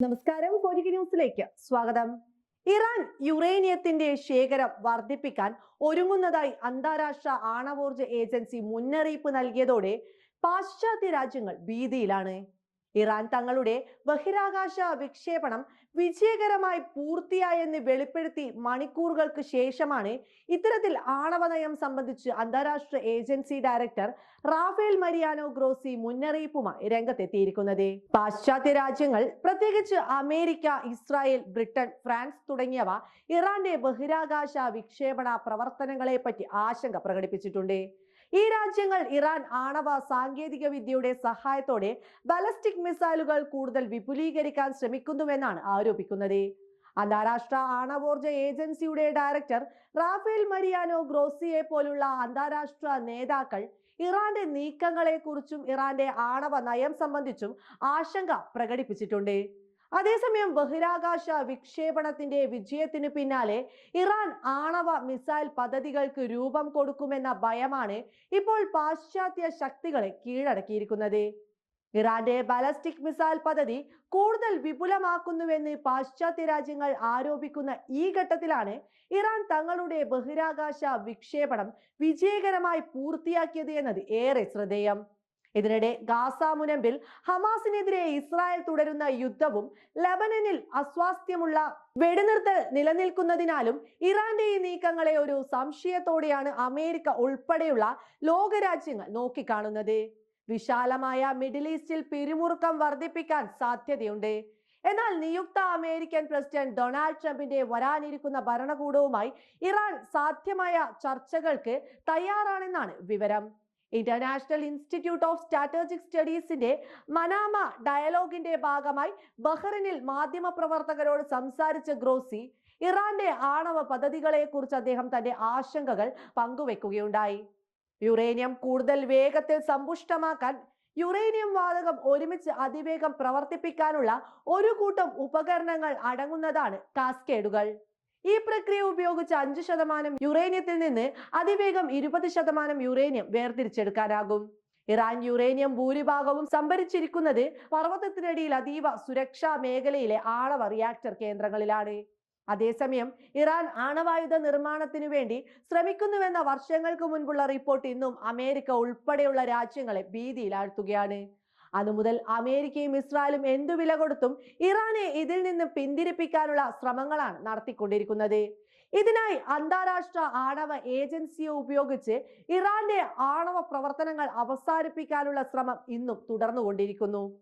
നമസ്കാരം. പൊരികി ന്യൂസിലേക്ക് സ്വാഗതം. ഇറാൻ യുറേനിയത്തിന്റെ ശേഖരം വർദ്ധിപ്പിക്കാൻ ഒരുങ്ങുന്നതായി അന്താരാഷ്ട്ര ആണവോർജ ഏജൻസി മുന്നറിയിപ്പ് നൽകിയതോടെ പാശ്ചാത്യ രാജ്യങ്ങൾ ഭീതിയിലാണ്. ഇറാൻ തങ്ങളുടെ ബഹിരാകാശ വിക്ഷേപണം വിജയകരമായി പൂർത്തിയായെന്ന് വെളിപ്പെടുത്തി മണിക്കൂറുകൾക്ക് ശേഷമാണ് ഇത്തരത്തിൽ ആണവ നയം സംബന്ധിച്ച് അന്താരാഷ്ട്ര agency director Rafael Mariano Grossi മുന്നറിയിപ്പുമായി രംഗത്തെത്തിയിരിക്കുന്നത്. പാശ്ചാത്യ രാജ്യങ്ങൾ പ്രത്യേകിച്ച് അമേരിക്ക ഇസ്രായേൽ ബ്രിട്ടൻ ഫ്രാൻസ് തുടങ്ങിയവ ഇറാന്റെ ബഹിരാകാശ വിക്ഷേപണ പ്രവർത്തനങ്ങളെപ്പറ്റി ആശങ്ക പ്രകടിപ്പിച്ചിട്ടുണ്ട്. ഈ രാജ്യങ്ങൾ ഇറാൻ ആണവ സാങ്കേതിക വിദ്യയുടെ സഹായത്തോടെ ബലസ്റ്റിക് മിസൈലുകൾ കൂടുതൽ വിപുലീകരിക്കാൻ ശ്രമിക്കുന്നുവെന്നാണ് ആരോപിക്കുന്നത്. അന്താരാഷ്ട്ര ആണവോർജ ഏജൻസിയുടെ ഡയറക്ടർ റാഫേൽ മരിയാനോ ഗ്രോസിയെ പോലുള്ള അന്താരാഷ്ട്ര നേതാക്കൾ ഇറാന്റെ നീക്കങ്ങളെക്കുറിച്ചും ഇറാന്റെ ആണവ നയം സംബന്ധിച്ചും ആശങ്ക പ്രകടിപ്പിച്ചിട്ടുണ്ട്. അതേസമയം ബഹിരാകാശ വിക്ഷേപണത്തിന്റെ വിജയത്തിന് പിന്നാലെ ഇറാൻ ആണവ മിസൈൽ പദ്ധതികൾക്ക് രൂപം കൊടുക്കുമെന്ന ഭയമാണ് ഇപ്പോൾ പാശ്ചാത്യ ശക്തികളെ കീഴടക്കിയിരിക്കുന്നത്. ഇറാന്റെ ബാലസ്റ്റിക് മിസൈൽ പദ്ധതി കൂടുതൽ വിപുലമാക്കുന്നുവെന്ന് പാശ്ചാത്യ രാജ്യങ്ങൾ ആരോപിക്കുന്ന ഈ ഘട്ടത്തിലാണ് ഇറാൻ തങ്ങളുടെ ബഹിരാകാശ വിക്ഷേപണം വിജയകരമായി പൂർത്തിയാക്കിയത് എന്നത് ഏറെ ശ്രദ്ധേയം. ഇതിനിടെ ഗാസ മുനമ്പിൽ ഹമാസിനെതിരെ ഇസ്രായേൽ തുടരുന്ന യുദ്ധവും ലബനനിൽ അസ്വാസ്ഥ്യമുള്ള വെടിനിർത്തൽ നിലനിൽക്കുന്നതിനാലും ഇറാന്റെ ഈ നീക്കങ്ങളെ ഒരു സംശയത്തോടെയാണ് അമേരിക്ക ഉൾപ്പെടെയുള്ള ലോകരാജ്യങ്ങൾ നോക്കിക്കാണുന്നത്. വിശാലമായ മിഡിൽ ഈസ്റ്റിൽ പിരിമുറുക്കം വർദ്ധിപ്പിക്കാൻ സാധ്യതയുണ്ട്. എന്നാൽ നിയുക്ത അമേരിക്കൻ പ്രസിഡന്റ് ഡൊണാൾഡ് ട്രംപിന്റെ വരാനിരിക്കുന്ന ഭരണകൂടവുമായി ഇറാൻ സാധ്യമായ ചർച്ചകൾക്ക് തയ്യാറാണെന്നാണ് വിവരം. ഇന്റർനാഷണൽ ഇൻസ്റ്റിറ്റ്യൂട്ട് ഓഫ് സ്ട്രാറ്റജിക് സ്റ്റഡീസിന്റെ മനാമ ഡയലോഗിന്റെ ഭാഗമായി ബഹ്റിനിൽ മാധ്യമപ്രവർത്തകരോട് സംസാരിച്ച ഗ്രോസി ഇറാന്റെ ആണവ പദ്ധതികളെ കുറിച്ച് അദ്ദേഹം തന്റെ ആശങ്കകൾ പങ്കുവെക്കുകയുണ്ടായി. യുറേനിയം കൂടുതൽ വേഗത്തിൽ സമ്പുഷ്ടമാക്കാൻ യുറേനിയം വാതകം ഒരുമിച്ച് അതിവേഗം പ്രവർത്തിപ്പിക്കാനുള്ള ഒരു കൂട്ടം ഉപകരണങ്ങൾ അടങ്ങുന്നതാണ് കാസ്കേഡുകൾ. ഈ പ്രക്രിയ ഉപയോഗിച്ച് അഞ്ച് ശതമാനം യുറേനിയത്തിൽ നിന്ന് അതിവേഗം ഇരുപത് ശതമാനം യുറേനിയം വേർതിരിച്ചെടുക്കാനാകും. ഇറാൻ യുറേനിയം ഭൂരിഭാഗവും സംഭരിച്ചിരിക്കുന്നത് പർവതത്തിനടിയിൽ അതീവ സുരക്ഷാ മേഖലയിലെ ആണവ റിയാക്ടർ കേന്ദ്രങ്ങളിലാണ്. അതേസമയം ഇറാൻ ആണവായുധ നിർമ്മാണത്തിനു വേണ്ടി ശ്രമിക്കുന്നുവെന്ന വർഷങ്ങൾക്ക് മുൻപുള്ള റിപ്പോർട്ട് ഇന്നും അമേരിക്ക ഉൾപ്പെടെയുള്ള രാജ്യങ്ങളെ ഭീതിയിലാഴ്ത്തുകയാണ്. അതുമുതൽ അമേരിക്കയും ഇസ്രായേലും എന്തു വില കൊടുത്തും ഇറാനെ ഇതിൽ നിന്ന് പിന്തിരിപ്പിക്കാനുള്ള ശ്രമങ്ങളാണ് നടത്തിക്കൊണ്ടിരിക്കുന്നത്. ഇതിനായി അന്താരാഷ്ട്ര ആണവ ഏജൻസിയെ ഉപയോഗിച്ച് ഇറാന്റെ ആണവ പ്രവർത്തനങ്ങൾ അവസാനിപ്പിക്കാനുള്ള ശ്രമം ഇന്നും തുടർന്നുകൊണ്ടിരിക്കുന്നു.